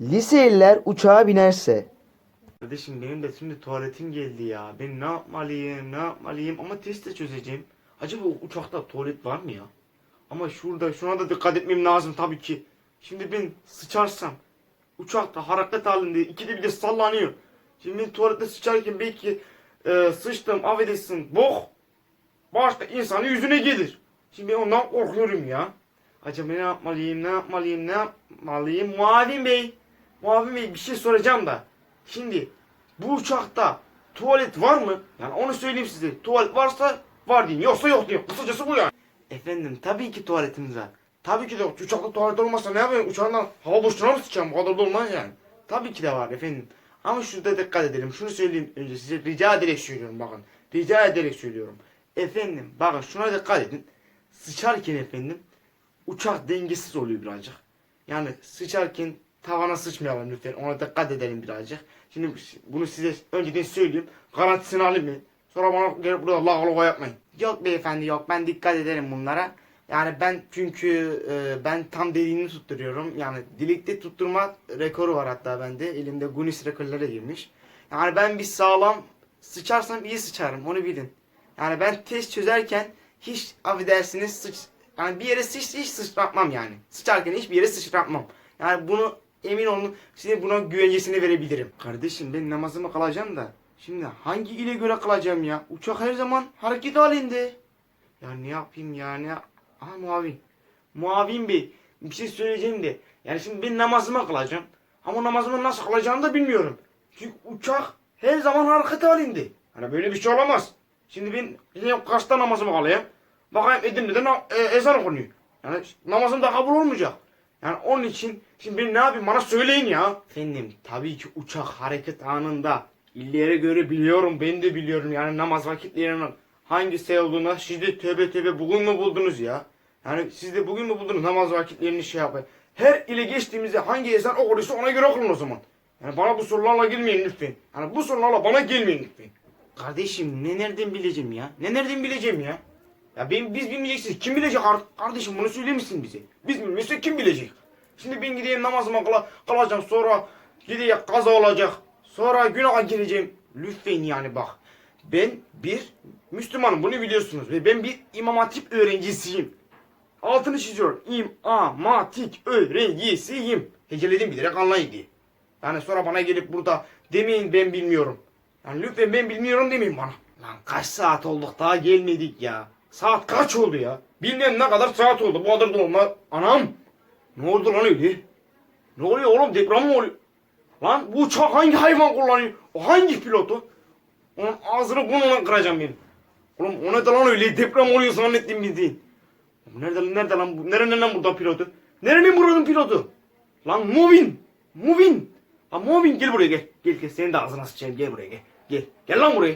Liseliler uçağa binerse. Kardeşim benim de şimdi tuvaletim geldi ya. Ben ne yapmalıyım, ne yapmalıyım ama test de çözeceğim. Acaba uçakta tuvalet var mı ya? Ama şurada şuna da dikkat etmem lazım tabii ki. Şimdi ben sıçarsam uçakta hareket halinde ikide bir de sallanıyor. Şimdi ben tuvalette sıçarken belki e, sıçtım affedersin bok başka insanın yüzüne gelir. Şimdi ben ondan korkuyorum ya. Acaba ne yapmalıyım, ne yapmalıyım, ne yapmalıyım? Muavin Bey, Muavin Bey bir şey soracağım da. Şimdi bu uçakta tuvalet var mı? Yani onu söyleyeyim size. Tuvalet varsa var deyin. Yoksa yok deyin. Kısacası bu yani. Efendim tabii ki tuvaletimiz var. Tabii ki de. Uçakta tuvalet olmazsa ne yapayım? Uçağından hava boşluğuna mı sıçacağım? Bu kadar da olmaz yani. Tabii ki de var efendim. Ama şurada dikkat edelim. Şunu söyleyeyim önce size. Rica ederek söylüyorum bakın. Rica ederek söylüyorum. Efendim bakın şuna dikkat edin. Sıçarken efendim uçak dengesiz oluyor birazcık. Yani sıçarken tavana sıçmayalım lütfen. Ona dikkat edelim birazcık. Şimdi bunu size önceden söyleyeyim. Garantisini alayım mı? Sonra bana gelip burada la la yapmayın. Yok beyefendi yok. Ben dikkat ederim bunlara. Yani ben çünkü e, ben tam dediğini tutturuyorum. Yani dilikte tutturma rekoru var hatta bende. Elimde Guinness rekorlara girmiş. Yani ben bir sağlam sıçarsam iyi sıçarım onu bilin. Yani ben test çözerken hiç affedersiniz sıç yani bir yere sıç hiç sıçratmam yani. Sıçarken hiçbir yere sıçratmam. Yani bunu emin olun size buna güvencesini verebilirim. Kardeşim ben namazımı kılacağım da şimdi hangi ile göre kılacağım ya? Uçak her zaman hareket halinde. Ya ne yapayım ya ne Aha muavin. Muavin bey bir şey söyleyeceğim de. Yani şimdi ben namazımı kılacağım. Ama namazımı nasıl kılacağımı da bilmiyorum. Çünkü uçak her zaman hareket halinde. Hani böyle bir şey olamaz. Şimdi ben gideyim kaçta namazımı kılayım. Bakayım Edirne'de e, ezan okunuyor. Yani namazım da kabul olmayacak. Yani onun için şimdi ben ne yapayım bana söyleyin ya. Efendim tabii ki uçak hareket anında illere göre biliyorum ben de biliyorum yani namaz vakitlerinin hangisi olduğuna siz de tövbe tövbe bugün mü buldunuz ya? Yani siz de bugün mü buldunuz namaz vakitlerini şey yapın. Her ile geçtiğimizde hangi ezan okunursa ona göre okunun o zaman. Yani bana bu sorularla gelmeyin lütfen. Yani bu sorularla bana gelmeyin lütfen. Kardeşim ne nereden bileceğim ya? Ne nereden bileceğim ya? Ya ben, biz bilmeyeceksiniz. Kim bilecek ar- kardeşim bunu söylemişsin bize. Biz bilmiyorsak kim bilecek? Şimdi ben gideyim namazıma kıla, kılacağım sonra gideyim kaza olacak. Sonra günaha gireceğim. Lütfen yani bak. Ben bir Müslümanım bunu biliyorsunuz. Ve ben bir imam hatip öğrencisiyim. Altını çiziyorum. İmam hatip öğrencisiyim. Heceledim bilerek anlayın diye. Yani sonra bana gelip burada demeyin ben bilmiyorum. Yani lütfen ben bilmiyorum demeyin bana. Lan kaç saat olduk daha gelmedik ya. Saat kaç oldu ya? Bilmem ne kadar saat oldu. Bu kadar da. Anam. Ne oldu lan öyle? Ne oluyor oğlum deprem mi oluyor? Lan bu uçak hangi hayvan kullanıyor? O hangi pilotu? Onun ağzını burnuna kıracağım benim. Oğlum o ne lan öyle deprem oluyor zannettim bildiğin. Nerede, nerede lan bu? Nerenin lan burada pilotu? Nerenin buranın pilotu? Lan Movin! Movin! Lan Movin gel buraya gel. Gel gel senin de ağzına sıçayım gel buraya gel. Gel. Gel lan buraya.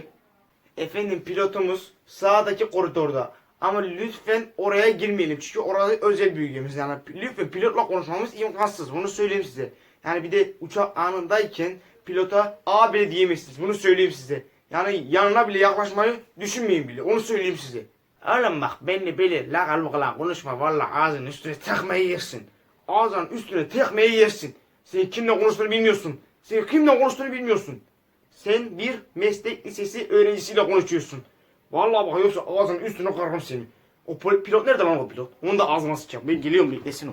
Efendim pilotumuz sağdaki koridorda. Ama lütfen oraya girmeyelim. Çünkü orada özel bölgemiz. Yani lütfen pilotla konuşmamız imkansız. Bunu söyleyeyim size. Yani bir de uçak anındayken pilota A bile diyemezsiniz. Bunu söyleyeyim size. Yani yanına bile yaklaşmayı düşünmeyin bile. Onu söyleyeyim size. Oğlum bak benimle böyle lakal bakala konuşma. Vallahi ağzının üstüne tekmeyi yersin. Ağzının üstüne tekmeyi yersin. Sen kimle konuştuğunu bilmiyorsun. Sen kimle konuştuğunu bilmiyorsun. Sen bir meslek lisesi öğrencisiyle konuşuyorsun. Vallahi bak yoksa ağzının üstüne kırarım seni. O pil- pilot nerede lan o pilot? Onu da ağzına sıçacağım. Ben geliyorum beklesin o.